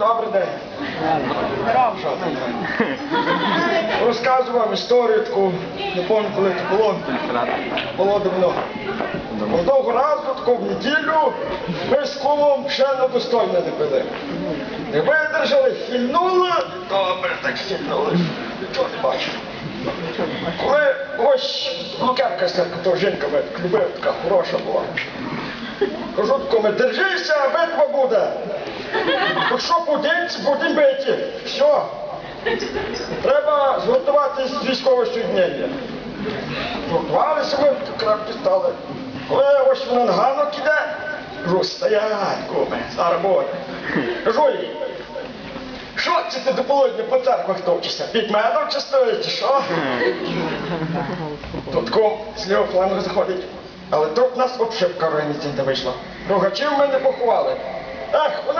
Добрий день. Вам історію таку, не пам'ятаю, коли це було. Було давно. Одного разу таку в неділю ми з кумом ще на недостойно не пили. Не видержали, хильнули, добре так хильнули. Нічого не бачив. Коли ось лукерка то жінка любила, така хороша була. Кажу такому, держися, битва буде. Якщо подінці, будемо биті. Все. Треба зготуватись з військового щоднення. Готувалися ми, крапки стали. Коли ось вона на ганок іде, кажу, стоять, куме, зараз буде. Кажу їй, що це ти до полудня по церквах товчишся? Під медом чи стоїть, що? Тут кум з лівого флангу заходить. Але тут нас обшивка не вийшла. Рогачів ми не поховали. Ех,